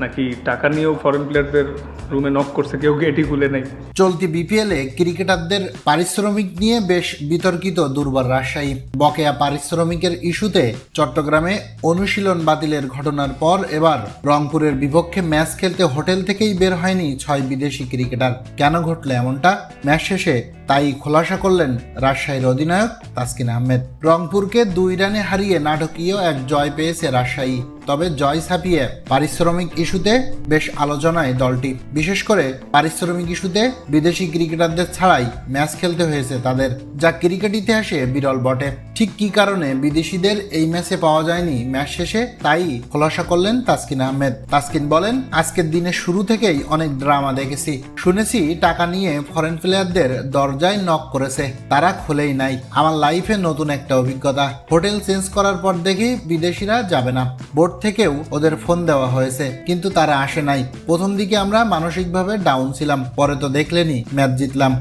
নাকি টাকা নিয়েও ফরেন প্লেয়ারদের রুমে নক করছে? কেউ গেটই খুলে নাই? চলতি বিপিএলে ক্রিকেটারদের পারিশ্রমিক নিয়ে বেশ বিতর্কিত দুর্বার রাজশাহী। বকেয়া পারিশ্রমিকের ইস্যুতে চট্টগ্রামে অনুশীলন বাতিলের ঘটনার পর এবার রংপুরের বিপক্ষে ম্যাচ খেলতে হোটেল থেকেই বের হয়নি ছয় বিদেশি ক্রিকেটার। কেন ঘটল এমনটা? ম্যাচ শেষে তাই খোলাসা করলেন রাজশাহীর অধিনায়ক তাসকিন আহমেদ। রংপুরকে দুই রানে হারিয়ে নাটকীয় এক জয় পেয়েছে রাজশাহী। তবে জয় ছাপিয়ে পারিশ্রমিক ইস্যুতে বেশ আলোচনায় দলটি। বিশেষ করে পারিশ্রমিক ইস্যুতে বিদেশি ক্রিকেটারদের ছাড়াই ম্যাচ খেলতে হয়েছে তাদের, যা ক্রিকেট ইতিহাসে বিরল বটে। ঠিক কী কারণে বিদেশিদের এই ম্যাচে পাওয়া যায়নি? ম্যাচ শেষে তাই খোলাসা করলেন তাসকিন আহমেদ। তাসকিন বলেন, আজকের দিনের শুরু থেকেই অনেক ড্রামা দেখেছি। শুনেছি টাকা নিয়ে ফরেন প্লেয়ারদের দরজায় নক করেছে। তারা খোলেই নাই। আমার লাইফে নতুন একটা অভিজ্ঞতা। হোটেল চেঞ্জ করার পর দেখি বিদেশিরা যাবে না। বোর্ড থেকেও ওদের ফোন দেওয়া হয়েছে, কিন্তু তারা আসে নাই। প্রথম দিকে আমরা মানসিকভাবে ডাউন ছিলাম, পরে তো দেখলেনি ম্যাচ জিতলাম।